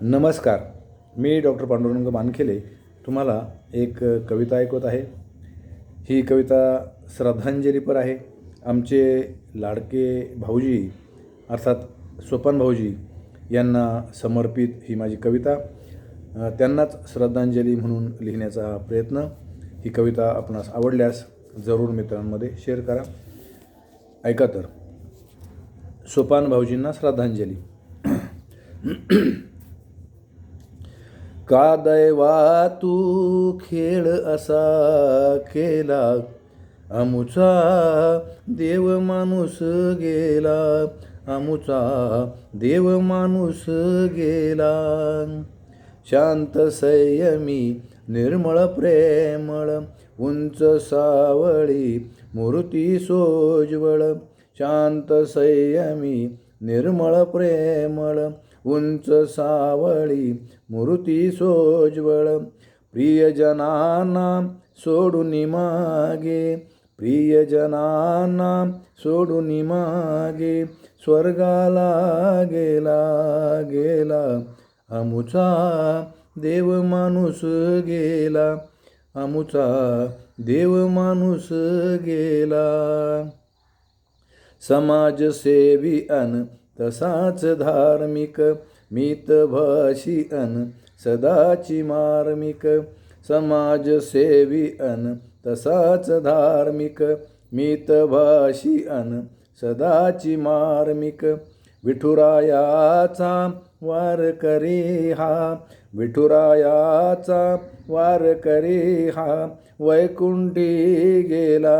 नमस्कार. मी डॉक्टर पांडुरंग मानखेले. तुम्हाला एक कविता ऐकवत आहे. ही कविता श्रद्धांजलीपर आहे. आमचे लाडके भाऊजी अर्थात सोपान भाऊजी यांना समर्पित ही माझी कविता. त्यांनाच श्रद्धांजली म्हणून लिहिण्याचा प्रयत्न. ही कविता आपणास आवडल्यास जरूर मित्रांमध्ये शेअर करा. ऐका तर. सोपान भाऊजींना श्रद्धांजली. का दैवा तू खेळ असा केला? अमुचा देव माणूस गेला. अमुचा देव माणूस गेला. शांत संयमी निर्मळ प्रेमळ उंच सावळी मूर्ती सोज्वळ. शांत संयमी निर्मळ प्रेमळ उंच सावळी मूर्ती सोज्वळ. प्रियजनांना सोडून मागे प्रियजनांना सोडून मागे स्वर्गाला गेला गेला. अमुचा देव माणूस गेला अमुचा देव माणूस गेला. समाजसेवी अन तसाच धार्मिक मितभाषी अन सदाची मार्मिक समाजसेवी अन तसाच धार्मिक मितभाषी अन सदाची मार्मिक विठुरायाचा वार करी हा विठुरायाचा वार करी हा वैकुंठी गेला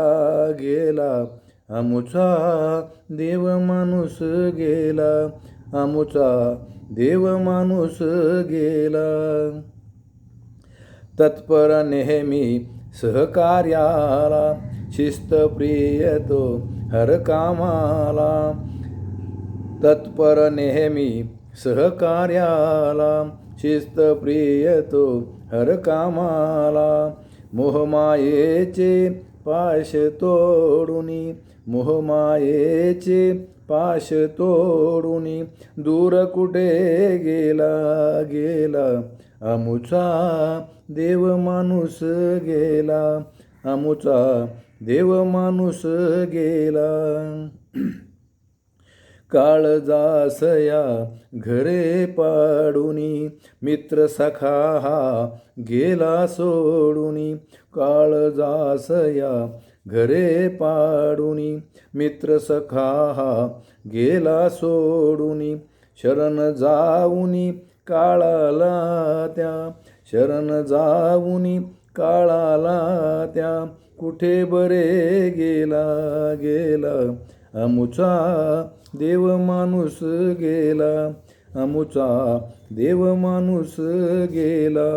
गेला. अमुचा देव माणूस गेला. अमुचा देव माणूस गेला. तत्पर नेहमी सहकार्याला शिस्तप्रिय तो हर कामाला. तत्पर नेहमी सहकार्याला शिस्तप्रिय तो हर कामाला. मोहमायेचे पाश तोडुनी मोहमायेचे पाश तोडून दूर कुठे गेला गेला. अमुचा देव माणूस गेला अमुचा देव माणूस गेला. काळजासया घरे पाडुनी मित्र सखा हा गेला सोडुनी. काळजासया घरे पाडुनी मित्र सखा गेला सोडुनी शरण जाऊनी काळाला त्या शरण जाऊनी काळाला त्या कुठे बरे गेला गेला अमुचा देव माणूस गेला अमुचा देव माणूस गेला.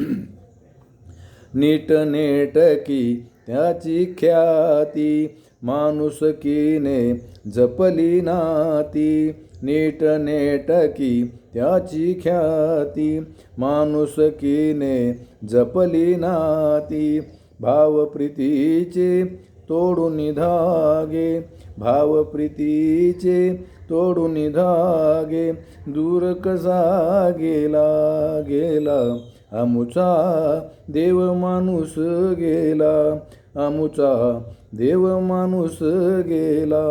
नीट नेटकी त्याची ख्याती माणुसकीने जपली नाती. नीट नेटकी त्याची ख्याती माणुसकीने जपली नाती. भावप्रीतीचे तोडून धागे. भावप्रीतीचे तोडून धागे. दूर कसा गेला गेला आमुचा देव माणूस गेला. आमुचा देव माणूस गेला.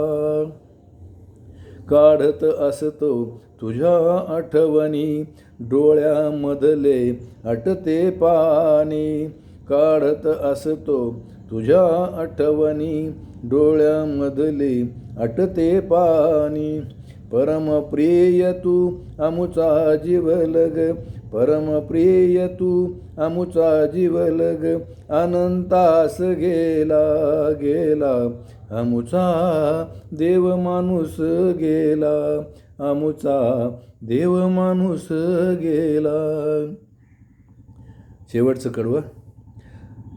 काढत असतो तुझ्या आठवणी डोळ्यामधले अटते पाणी. काढत असतो तुझ्या आठवणी डोळ्यामधले अटते पाणी. परमप्रिय तू अमुचा जीवलग परमप्रिय तू अमुचा जीवलग अनंतास गेला गेला अमुचा देव माणूस गेला अमुचा देव माणूस गेला. शेवटचं कडवं.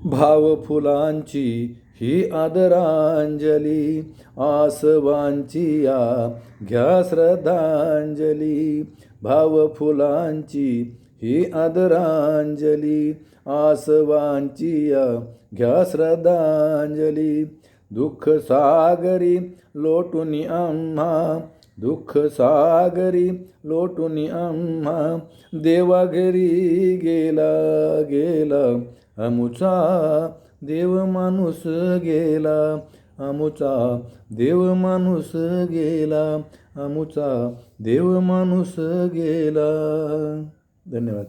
भाव फुलांची ही आदरांजली आसवांची या घ्या श्रद्धांजली भाव फुलांची ही आदरांजली आसवांची या घ्या श्रद्धांजली दुःख सागरी लोटुनी आम्हा दुःख सागरी लोटुनी आम्हा देवाघरी गेला गेला अमुचा देव माणूस गेला आमुचा देव माणूस गेला आमुचा देव माणूस गेला. धन्यवाद.